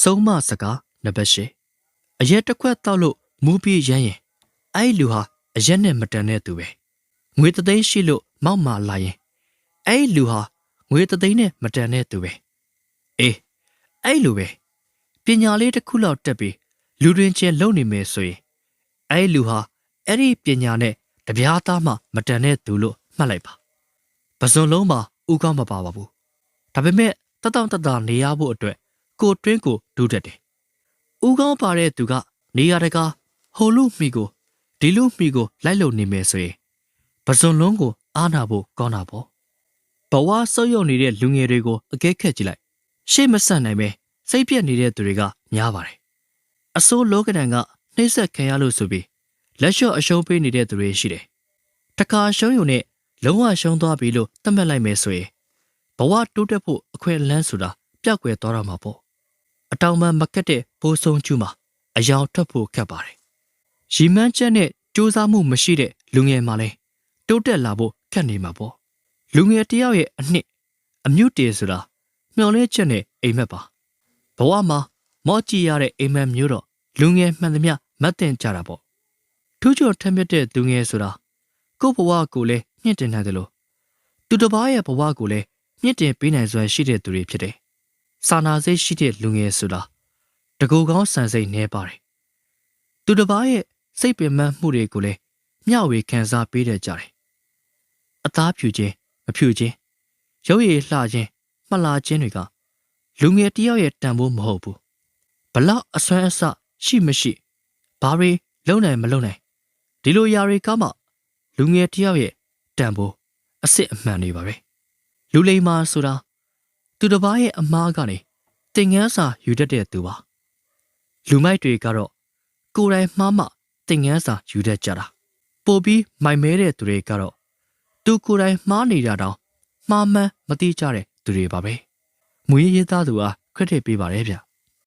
ဆုံးမစကားနံပါတ်၈အရက်တစ်ခွက်တောက်လို့မူးပြေးရမ်းရင်အဲ့ဒီလူဟာအရက်နဲ့မတန်တဲ့သူပဲငွေတစ်သိန်းရှိလို့မောက်မာလာရင်အဲ့ဒီလူဟာငွေတစ်သိန်းနဲ့မတန်တဲ့သူပဲအေးအဲ့လိုပဲပညာလေးတစ်ခုလောက်တက်ပြီးလူတွင်ချင်းလုံနေမယ်ဆိုရင်အဲ့ဒီလူဟာအဲ့ဒီပညာနဲ့တပြားသားမှမတန်တဲ့သူလို့မှတ်လိုက်ပါပဇွန်လုံးမှာဥကောင်းမပါပါဘူးဒါပေမဲ့တတောင့်တတနေရဖို့အတွက် ကိုတွင်းကိုဒူးတက်တယ်ဥကောင်းပါတဲ့သူကနေရတကာဟိုလူမိကိုဒီလူမိကိုလိုက်လုံနေမယ်ဆိုရင်ပဇွန်လုံးကိုအားနာဖို့ကောင်းတာပေါ့ဘဝဆုပ်ယုပ်နေတဲ့လူငယ်တွေကိုအကဲခတ်ကြည့်လိုက်ရှေ့မဆက်နိုင်ပဲစိတ်ပြက်နေတဲ့သူတွေကများပါတယ်အစိုးလောကဒဏ်ကနှိမ့်ဆက်ခံရလို့ဆိုပြီးလက်လျှော့အရှုံးပေးနေတဲ့သူတွေရှိတယ်တခါရှုံးယုံနဲ့လုံးဝရှုံးသွားပြီလို့သတ်မှတ်လိုက်မယ်ဆိုရင်ဘဝတိုးတက်ဖို့အခွင့်အလန်းဆိုတာပျောက်ကွယ်သွားတော့မှာပေါ့ အတောင်ပံမကက်တဲ့ဘိုးဆုံးကျူးမှာအယောင်ထွက်ဖို့ခက်ပါတယ်ရီမန်းချက်နဲ့စူးစမ်းမှုမရှိတဲ့လူငယ်မှလည်းတိုးတက်လာဖို့ခက်နေမှာပေါ့လူငယ်တယောက်ရဲ့အနှစ်အမြုတေဆိုတာမျော်လင့်ချက်နဲ့အိမ်မက်ပါဘဝမှာမော့ကြည့်ရတဲ့အိမ်မက်မျိုးတော့လူငယ်မှန်သမျှမတ်တင်ကြတာပေါ့ထူးချွန်ထက်မြက်တဲ့လူငယ်ဆိုတာကိုယ့်ဘဝကိုလည်းမြင့်တင်နိုင်တယ်လို့သူတစ်ပါးရဲ့ဘဝကိုလည်းမြင့်တင်ပေးနိုင်စွမ်းရှိတဲ့သူတွေဖြစ်တယ် စာနာစိတ်ရှိတဲ့လူငယ်ဆိုတာတကူကောင်းဆန်စိတ်နေပါတယ်သူတစ်ပါးရဲ့စိတ်ပင်ပန်းမှုတွေကိုလည်းမျှဝေခံစားပေးတဲ့ကြတယ်အသားဖြူခြင်းမဖြူခြင်းရုပ်ရည်လှခြင်းမှလာခြင်းတွေကလူငယ်တယောက်ရဲ့တန်ဖိုးမဟုတ်ဘူးဘလောက်အစွမ်းအစရှိမရှိဘာတွေလုံနိုင်မလုံနိုင်ဒီလိုຢာတွေကမှလူငယ်တယောက်ရဲ့တန်ဖိုးအစ်စ်အမှန်တွေပါပဲလူလိမ္မာဆိုတာ သူတစ်ပါးရဲ့အမားကနေတင်ငန်းစာယူတတ်တဲ့သူပါလူမိုက်တွေကတော့ကိုယ်တိုင်မှားမှတင်ငန်းစာယူတတ်ကြတာပို့ပြီးမိုင်မဲတဲ့သူတွေကတော့သူကိုယ်တိုင်မှားနေတာတောင်မှားမှန်းမသိကြတဲ့သူတွေပါပဲမွေးရသားသူအားခရက်ထည့်ပေးပါတယ်ဗျ